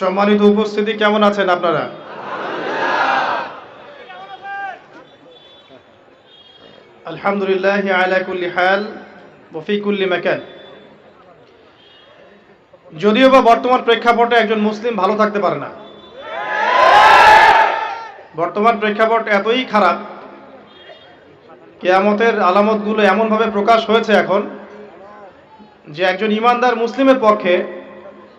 সম্মানিত উপস্থিতি কেমন আছেন আপনারা? আলহামদুলিল্লাহ আলা কুল্লি হাল ওফি কুল্লি মাকান। যদিও বা বর্তমান প্রেক্ষাপটে একজন মুসলিম ভালো থাকতে পারে না। বর্তমান প্রেক্ষাপট এতই খারাপ, কেয়ামতের আলামতগুলো এমনভাবে প্রকাশ হয়েছে এখন যে একজন ইমানদার মুসলিমের পক্ষে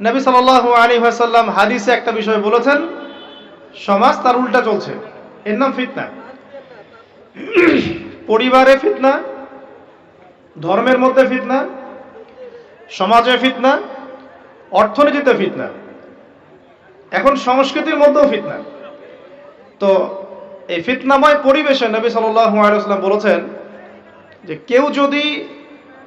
নবী সাল আলী সাল্লাম হাদিসে একটা বিষয় বলেছেন, সমাজ তার উল্টা চলছে। এর নাম ফিতনা। পরিবারে ফিতনা, ধর্মের মধ্যে ফিতনা, সমাজে ফিতনা, অর্থনীতিতে ফিতনা। এখন সংস্কৃতির মধ্যেও ফিতনা। তো এই ফিতনাময় পরিবেশে নবী সাল্লাম বলেছেন যে কেউ যদি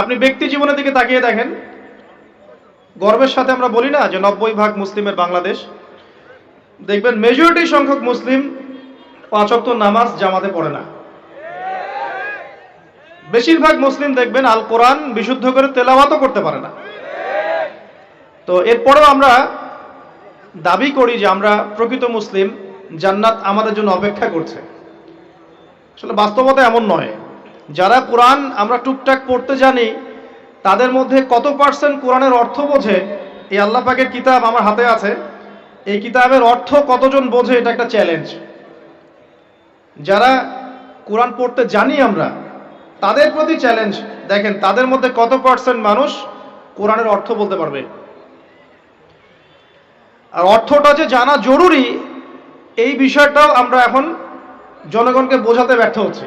আপনি ব্যক্তি জীবনের দিকে তাকিয়ে দেখেন। গর্বের সাথে আমরা বলি না যে নব্বই ভাগ মুসলিমের বাংলাদেশ। দেখবেন মেজরিটি সংখ্যক মুসলিম পাঁচ অক্ত নামাজ জামাতে পড়ে না। বেশিরভাগ মুসলিম দেখবেন আল কোরআন বিশুদ্ধ করে তেলাওয়াতও করতে পারে না। তো এরপরেও আমরা দাবি করি যে আমরা প্রকৃত মুসলিম, জান্নাত আমাদের জন্য অপেক্ষা করছে। আসলে বাস্তবতা এমন নয়। যারা কোরআন আমরা টুকটাক পড়তে জানি, তাদের মধ্যে কত পার্সেন্ট কোরআনের অর্থ বোঝে? এই আল্লাহ পাকের কিতাব আমার হাতে আছে। এই কিতাবের অর্থ কতজন বোঝে এটা একটা চ্যালেঞ্জ যারা কোরআন পড়তে জানি আমরা, তাদের প্রতি চ্যালেঞ্জ দেখেন, তাদের মধ্যে কত পার্সেন্ট মানুষ কোরআনের অর্থ বলতে পারবে? আর অর্থটা যে জানা জরুরি, এই বিষয়টাও আমরা এখন জনগণকে বোঝাতে ব্যর্থ হচ্ছি।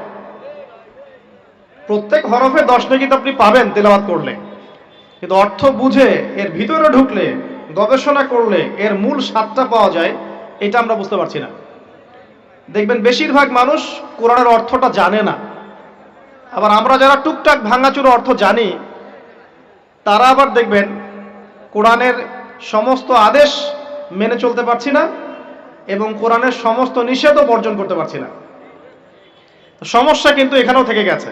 প্রত্যেক হরফে দশ নেকি তো আপনি পাবেন তেলাওয়াত করলে। কিন্তু অর্থ বুঝে, এর ভিতরে ঢুকলে, গবেষণা করলে, এর মূল স্বাদটা পাওয়া যায়, এটা আমরা বুঝতে পারছি না। দেখবেন বেশিরভাগ মানুষ কোরআনের অর্থটা জানে না। আবার আমরা যারা টুকটাক ভাঙাচুরো অর্থ জানি, তারা আবার দেখবেন কোরআনের সমস্ত আদেশ মেনে চলতে পারছি না এবং কোরআনের সমস্ত নিষেধও বর্জন করতে পারছি না। সমস্যা কিন্তু এখানেও থেকে গেছে।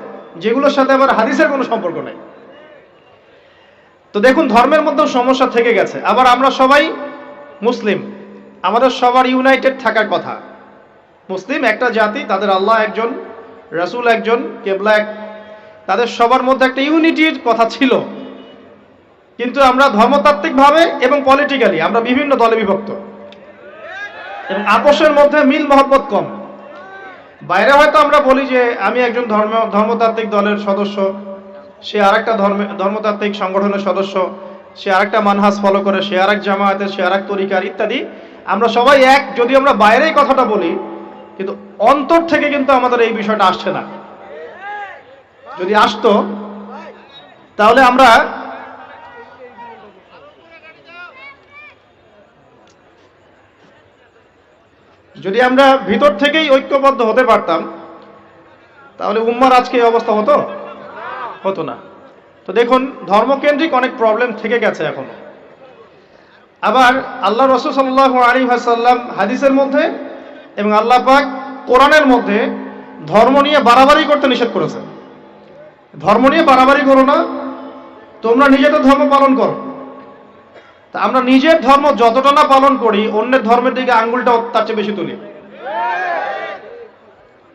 যেগুলোর সাথে আবার হাদিসের কোনো সম্পর্ক নেই। তো দেখুন, ধর্মের মধ্যেও সমস্যা থেকে গেছে। আবার আমরা সবাই মুসলিম। আমাদের সবার ইউনাইটেড থাকার কথা। মুসলিম একটা জাতি, তাদের আল্লাহ একজন, রাসূল একজন, কেবলা এক। তাদের সবার মধ্যে একটা ইউনিটির কথা ছিল। কিন্তু আমরা ধর্মতাত্ত্বিকভাবে এবং পলিটিক্যালি আমরা বিভিন্ন দলে বিভক্ত। এবং আপোষের মধ্যে মিল মহব্বত কম। বাইরে হয়তো আমরা বলি যে আমি একজন ধর্ম, ধর্মতাত্ত্বিক দলের সদস্য, সে আরেকটা ধর্মে, ধর্মতাত্ত্বিক সংগঠনের সদস্য, সে আরেকটা মানহাজ ফলো করে, সে আর এক জামায়াতের, সে আর এক তরিকার ইত্যাদি। আমরা সবাই এক যদি আমরা বাইরেই কথাটা বলি, কিন্তু অন্তর থেকে কিন্তু আমাদের এই বিষয়টা আসছে না। যদি আসতো, তাহলে আমরা যদি আমরা ভিতর থেকেই ঐক্যবদ্ধ হতে পারতাম, তাহলে উম্মার আজকে এই অবস্থা হতো? হতো না। তো দেখুন, ধর্মকেন্দ্রিক অনেক প্রবলেম থেকে গেছে এখনও। আবার আল্লাহ রসুল সাল্লাহ আলী হাসাল্লাম হাদিসের মধ্যে এবং আল্লাহ পাক কোরআনের মধ্যে ধর্ম নিয়ে বাড়াবাড়ি করতে নিষেধ করেছে ধর্ম নিয়ে বাড়াবাড়ি করো না, তোমরা নিজেদের ধর্ম পালন করো। তা আমরা নিজের ধর্ম যতটা না পালন করি, অন্যের ধর্মের দিকে আঙ্গুলটা তার চেয়ে বেশি তুলি।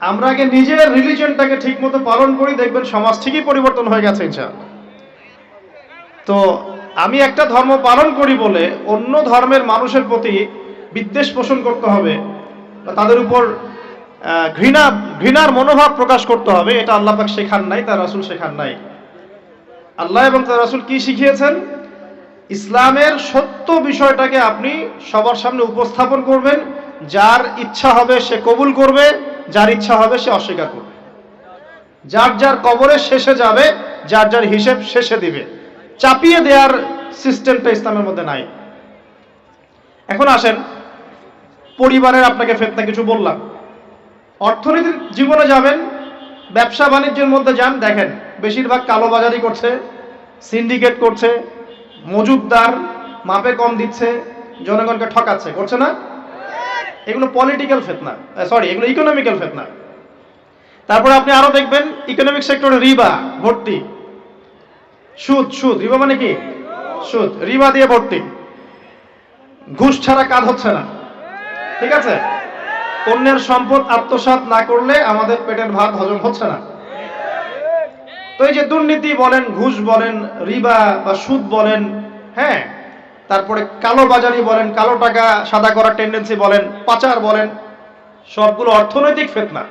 আমরা আগে নিজের রিলিজনটাকে ঠিক মতো পালন করি, দেখবেন সমাজ ঠিকই পরিবর্তন হয়ে গেছে তো আমি একটা ধর্ম পালন করি বলে অন্য ধর্মের মানুষের প্রতি বিদ্বেষ পোষণ করতে হবে তাদের উপর ঘৃণা, ঘৃণার মনোভাব প্রকাশ করতে হবে, এটা আল্লাহ পাক শেখান নাই, তার রাসূল শেখান নাই। আল্লাহ এবং তার রাসূল কি শিখিয়েছেন? ইসলামের সত্য বিষয়টাকে আপনি সবার সামনে উপস্থাপন করবেন। যার ইচ্ছা হবে সে কবুল করবে, যার ইচ্ছা হবে সে অস্বীকার করবে। যার যার কবরে শেষে যাবে, যার যার হিসেব শেষে দিবে। চাপিয়ে দেওয়ার সিস্টেমটা ইসলামের মধ্যে নাই। এখন আসেন, পরিবারের আপনাকে ফেতনা কিছু বললাম। অর্থনীতির জীবনে যাবেন, ব্যবসা বাণিজ্যের মধ্যে যান, দেখেন, বেশিরভাগ কালোবাজারি করছে, সিন্ডিকেট করছে মজুদদার মাপে কম দিচ্ছে, জনগণকে ঠকাচ্ছে, করছে না? এগুলো পলিটিক্যাল ফেতনা সরি এগুলো ইকোনমিক্যাল ফেতনা তারপরে আপনি আরও দেখবেন ইকোনমিক সেক্টরে রিবা, ভর্তি। সুদ সুদ, রিবা মানে কি? সুদ, রিবা দিয়ে ভর্তি। ঘুষ ছাড়া কাজ হচ্ছে না। ঠিক আছে? অন্যের সম্পদ আত্মসাৎ না করলে আমাদের পেটের ভাত হজম হচ্ছে না। তো এই যে দুর্নীতি বলেন, ঘুষ বলেন, রিবা বা সুদ বলেন হ্যাঁ? তারপরে কালো বাজারি বলেন, কালো টাকা সাদা করার টেন্ডেন্সি বলেন, পাচার বলেন, সবগুলো অর্থনৈতিক ফেতনা।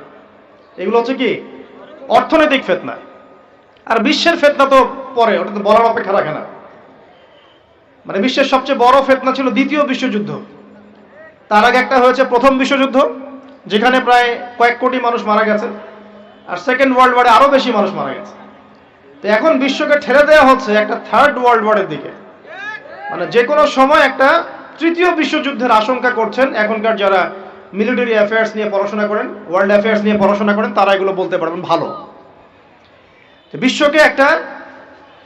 এগুলো হচ্ছে কি? অর্থনৈতিক ফেতনা। আর বিশ্বের ফেতনা তো পরে, ওটা তো বলার অপেক্ষা রাখে না। মানে বিশ্বের সবচেয়ে বড় ফেতনা ছিল দ্বিতীয় বিশ্বযুদ্ধ। তার আগে একটা হয়েছে প্রথম বিশ্বযুদ্ধ, যেখানে প্রায় কয়েক কোটি মানুষ মারা গেছে, আর সেকেন্ড ওয়ার্ল্ড ওয়ারে আরও বেশি মানুষ মারা গেছে। তো এখন বিশ্বকে ঠেলে দেওয়া হচ্ছে একটা থার্ড ওয়ার্ল্ড ওয়ারের দিকে। মানে যে কোনো সময় একটা তৃতীয় বিশ্বযুদ্ধের আশঙ্কা করছেন এখনকার যারা মিলিটারি অ্যাফেয়ার্স নিয়ে পড়াশোনা করেন ওয়ার্ল্ড অ্যাফেয়ার্স নিয়ে পড়াশোনা করেন, তারা এগুলো বলতে পারবেন ভালো। বিশ্বকে একটা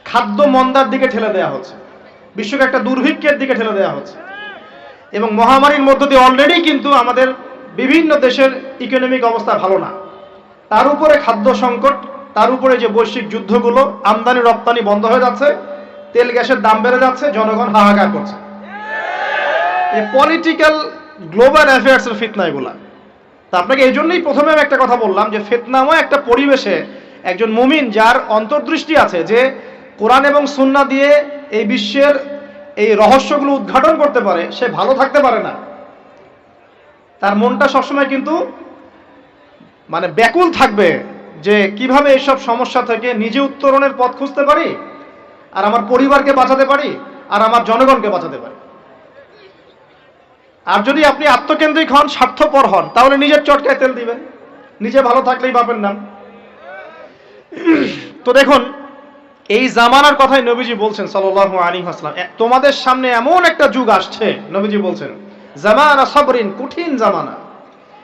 খাদ্য মন্দার দিকে ঠেলে দেওয়া হচ্ছে। বিশ্বকে একটা দুর্ভিক্ষের দিকে ঠেলে দেওয়া হচ্ছে। এবং মহামারীর মধ্য দিয়ে অলরেডি কিন্তু আমাদের বিভিন্ন দেশের ইকোনমিক অবস্থা ভালো না। তার উপরে খাদ্য সংকট তার উপরে যে বৈশ্বিক যুদ্ধগুলো, আমদানি, রপ্তানি বন্ধ হয়ে যাচ্ছে, তেল, গ্যাসের দাম বেড়ে যাচ্ছে, জনগণ হাহাকার করছে। পলিটিক্যাল গ্লোবাল অ্যাফেয়ার্স এর ফিতনা এগুলা। তা আপনাকে এই জন্যই প্রথমে আমি একটা কথা বললাম যে ফিতনাময় একটা পরিবেশে একজন মুমিন যার অন্তর্দৃষ্টি আছে যে কোরআন এবং সুন্না দিয়ে এই বিশ্বের এই রহস্যগুলো উদ্ঘাটন করতে পারে, সে ভালো থাকতে পারে না। তার মনটা সবসময় কিন্তু মানে ব্যাকুল থাকবে। যে কীভাবে এইসব সমস্যা থেকে নিজে উত্তরণের পথ খুঁজতে পারি? আর আমার পরিবারকে বাঁচাতে পারি? আর আমার জনগণকে বাঁচাতে পারি? আর যদি আপনি আত্মকেন্দ্রিক হন, স্বার্থপর হন, তাহলে নিজের চটকায় তেল দিবেন। নিজে ভালো থাকলেই পাবেন না। তো দেখুন, এই জামানার কথাই নবীজি বলছেন সাল্লাহ আলাইহি হাসলাম তোমাদের সামনে এমন একটা যুগ আসছে, নবীজি বলছেন, জামানা সাবরিন, কঠিন জামানা।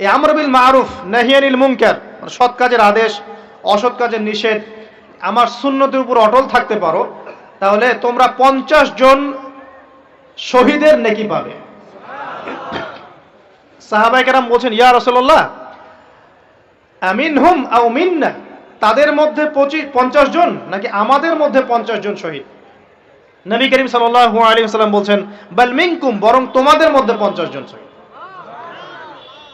এই আমরবিল মারুফ, নাহিয়ানিল মুনকার মানে সৎ কাজের আদেশ, অসৎ কাজের নিষেধ, আমার সুন্নতের উপর অটল থাকতে পারো, তাহলে তোমরা পঞ্চাশ জন শহীদের নেকি পাবে। সাহাবাই কেরাম বলছেন, ইয়া রসল্লাহ আমিন হুম আও মিন্না, তাদের মধ্যে পঁচিশ পঞ্চাশ জন নাকি আমাদের মধ্যে পঞ্চাশ জন শহীদ? নবী করিম সাল্লাল্লাহু আলাইহি সাল্লাম বলছেন, বাল মিনকুম, বরং তোমাদের মধ্যে পঞ্চাশ জন শহীদ।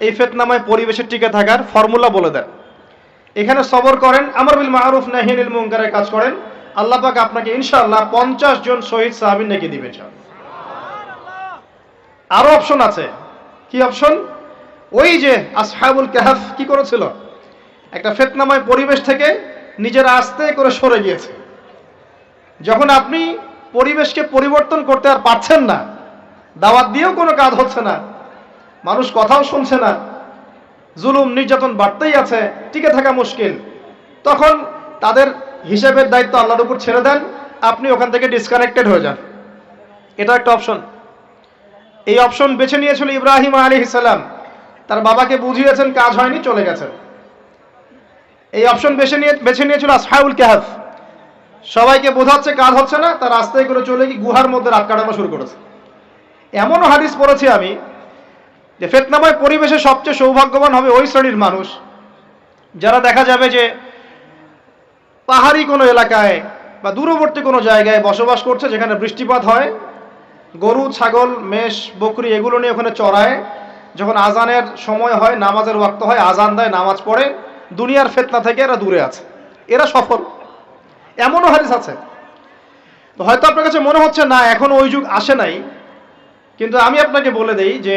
এই ফেতনাময় পরিবেশে টিকে থাকার ফর্মুলা বলে দেন। এখানে সবর করেন, আমার বিল মারুফ নাহিনিল মুনকারের কাজ করেন। আল্লাহ পাক আপনাকে ইনশাআল্লাহ পঞ্চাশ জন শহীদ সাহাবিন নেকি ইনশাআল্লাহ। আরও অপশন আছে। কি অপশন? ওই যে আসহাবুল কাহাফ কি করেছিল? একটা ফেতনাময় পরিবেশ থেকে নিজের আস্তে করে সরে গিয়েছে। যখন আপনি পরিবেশকে পরিবর্তন করতে আর পারছেন না, দাওয়াত দিয়েও কোনো কাজ হচ্ছে না মানুষ কথাও শুনছে না। জুলুম, নির্যাতন বাড়তেই আছে, টিকে থাকা মুশকিল। তখন তাদের হিসেবের দায়িত্ব আল্লাহর উপর ছেড়ে দেন, আপনি ওখান থেকে ডিসকানেক্টেড হয়ে যান। এটা একটা অপশন এই অপশন বেছে নিয়েছিল ইব্রাহিম আলী সালাম। তার বাবাকে বুঝিয়েছেন, কাজ হয়নি, চলে গেছেন এই অপশন বেছে নিয়ে বেছে নিয়েছিল আসহাউল কাহাফ। সবাইকে বোঝাচ্ছে, কাজ হচ্ছে না তার রাস্তায় করে চলে গিয়ে গুহার মধ্যে রাত কাটানো শুরু করেছে। এমনও হাদিস পড়েছি আমি যে ফেতনাময় পরিবেশে সবচেয়ে সৌভাগ্যবান হবে ওই শ্রেণির মানুষ, যারা দেখা যাবে যে পাহাড়ি কোনো এলাকায় বা দূরবর্তী কোনো জায়গায় বসবাস করছে, যেখানে বৃষ্টিপাত হয়, গরু, ছাগল, মেষ, বকরি এগুলো নিয়ে ওখানে চড়ায়, যখন আজানের সময় হয়, নামাজের ওয়াক্ত হয়, আজান দেয়, নামাজ পড়ে, দুনিয়ার ফেতনা থেকে এরা দূরে আছে। এরা সফল। এমনও হাদিস আছে। হয়তো আপনার কাছে মনে হচ্ছে, না, এখন ওই যুগ আসে নাই। কিন্তু আমি আপনাকে বলে দেই যে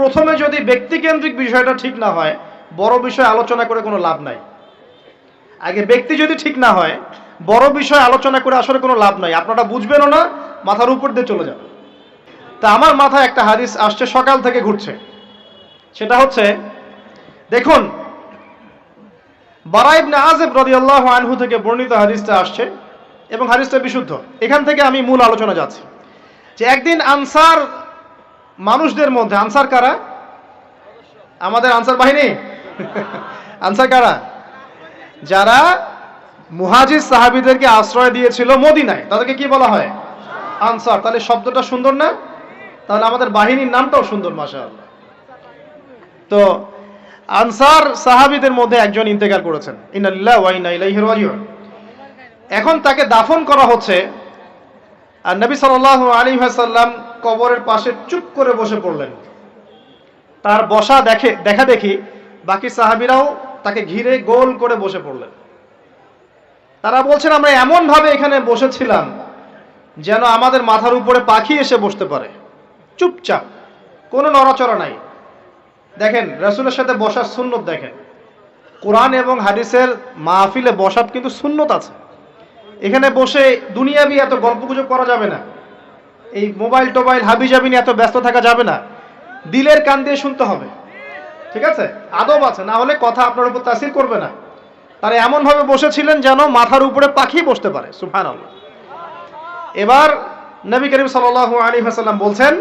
প্রথমে যদি ব্যক্তিকেন্দ্রিক বিষয়টা ঠিক না হয়, বড় বিষয় আলোচনা করে কোনো লাভ নাই। আগে ব্যক্তি যদি ঠিক না হয়, বড় বিষয় আলোচনা করে আসলে কোনো লাভ নাই। আপনারা বুঝবেনও না, মাথার উপর দিয়ে চলে যাবে তা আমার মাথায় একটা হাদিস আসছে, সকাল থেকে ঘুরছে। সেটা হচ্ছে, দেখুন বারাইব বারাইবনে আজেব রাদিয়াল্লাহু আনহু থেকে বর্ণিত হাদিসটা আসছে এবং হাদিসটা বিশুদ্ধ। এখান থেকে আমি মূল আলোচনা যাচ্ছি। যে একদিন আনসার মানুষদের মধ্যে, আনসার কারা? আমাদের আনসার বাহিনী? আনসার কারা? যারা মুহাজির সাহাবিদেরকে আশ্রয় দিয়েছিল মদিনায়। তাদেরকে কি বলা হয়? আনসার। তাহলে শব্দটা সুন্দর না? তাহলে আমাদের বাহিনীর নামটাও সুন্দর মাসা তো আনসার সাহাবিদের মধ্যে একজন ইন্তেকাল করেছেন। ইন্নালিল্লাহ ওয়া ইন্না ইলাইহি রাজিউন। এখন তাকে দাফন করা হচ্ছে আর নবী সাল্লাল্লাহু আলাইহি ওয়াসাল্লাম কবরের পাশে চুপ করে বসে পড়লেন। তার বসা দেখে, দেখা দেখি বাকি সাহাবিরাও তাকে ঘিরে গোল করে বসে পড়লেন। তারা বলছেন, আমরা এমন ভাবে এখানে বসেছিলাম যেন আমাদের মাথার উপরে পাখি এসে বসতে পারে। চুপচাপ, কোনো নড়াচড়া নাই। দেখেন, রসুলের সাথে বসার সুন্নত দেখেন। কোরআন এবং হাদিসের মাহফিলে বসার কিন্তু সুন্নত আছে। এখানে বসে দুনিয়াবি এত গল্প গুজব করা যাবে না। এই মোবাইল টোবাইল হাবি জাবি নিয়ে এত ব্যস্ত থাকা যাবে না। দিলের কান দিয়ে শুনতে হবে। ঠিক আছে? আদব আছে, না হলে কথা আপনার উপর তাসির করবে না। তারা এমনভাবে বসেছিলেন যেন মাথার উপরে পাখি বসতে পারে। সুফান এবার নবী করিম সাল আলী হাসাল্লাম বলছেন